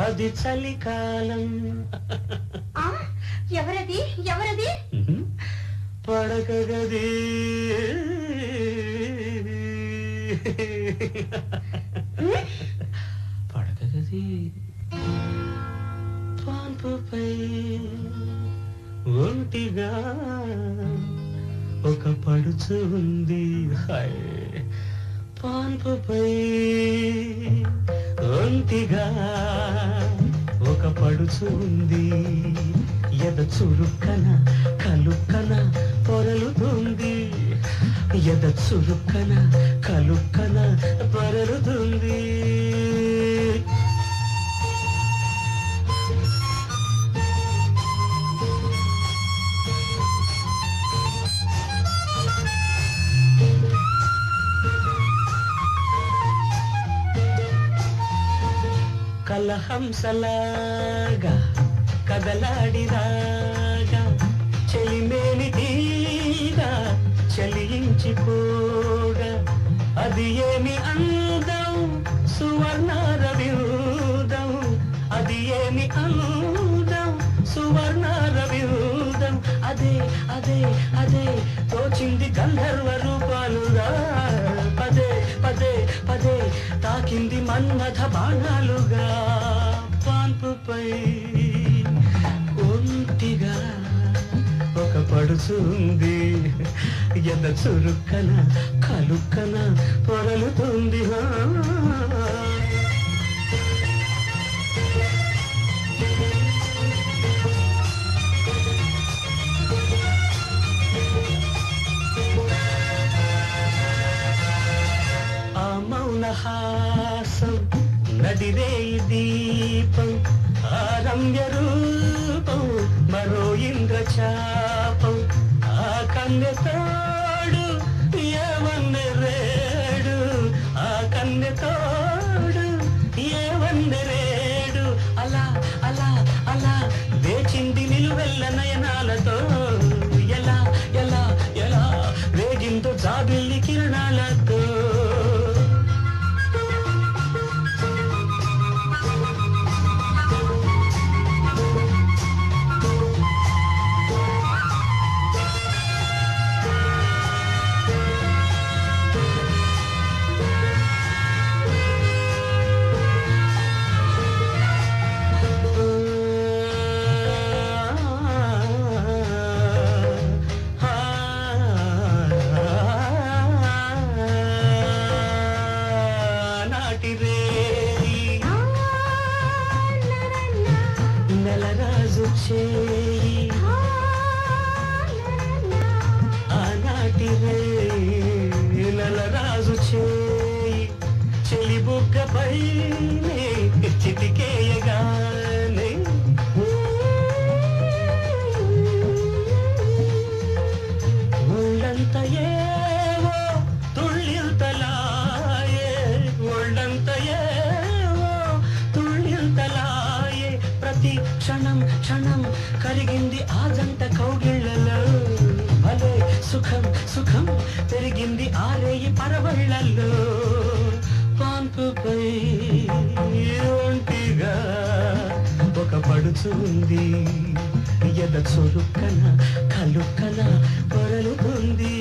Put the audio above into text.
అది చలికాలం. ఎవరది? ఎవరది? పడక గది. ఉమ్, పడక గది. పాన్పుపై ఒంటిగా ఒక పడుచు ఉంది. హాయ్. పాన్పుపై ఒంటిగా ఒక పడుచుంది. ఎద చురుక్కన కలుక్కన పొరలుతుంది. ఎద చురుక్కన కలుక్కన పొరలుతుంది. కలహంసలాగా కదలాడిరాగా చెలిమేలి తీగా చలించిపోగా అది ఏమి అందం? సువర్ణ రవిదం అది ఏమి అందం? సువర్ణారవిందం అదే అదే అదే తోచింది గంధర్వ రూపాలుగా తాకింది మన్మథ బాణాలుగా పాన్పుపై. ఒంటిగా ఒక పడుచుంది ఎద చురుక్కన కలుక్కన పొరలుతుంది. ఆ మౌనహాసం నడిరే దీపం ఆ రమ్య రూపం మరో ఇంద్రచాపం ఆ కన్యతోడు ఏవన్నె రేడు ఆ కన్యతోడు ఏవన్నె రేడు అలా అలా అలా వేచింది నిలువెల్ల నయనాలతో బుగ్గపై చిటికేయగానే ఒళ్ళంత ఏవో తుళ్ళింతలాయే ఒళ్ళంత ఏవో తుళ్ళింతలాయే ప్రతి క్షణం క్షణం కరిగింది ఆ కౌగిళ్ళలో. భలే సుఖం సుఖం పెరిగింది ఆరేయి పరవళ్ళల్లో పాన్పుపై ఒంటిగా ఒక పడుచుంది. ఎద చొరుక్కన కలుక్కన పొరలుతుంది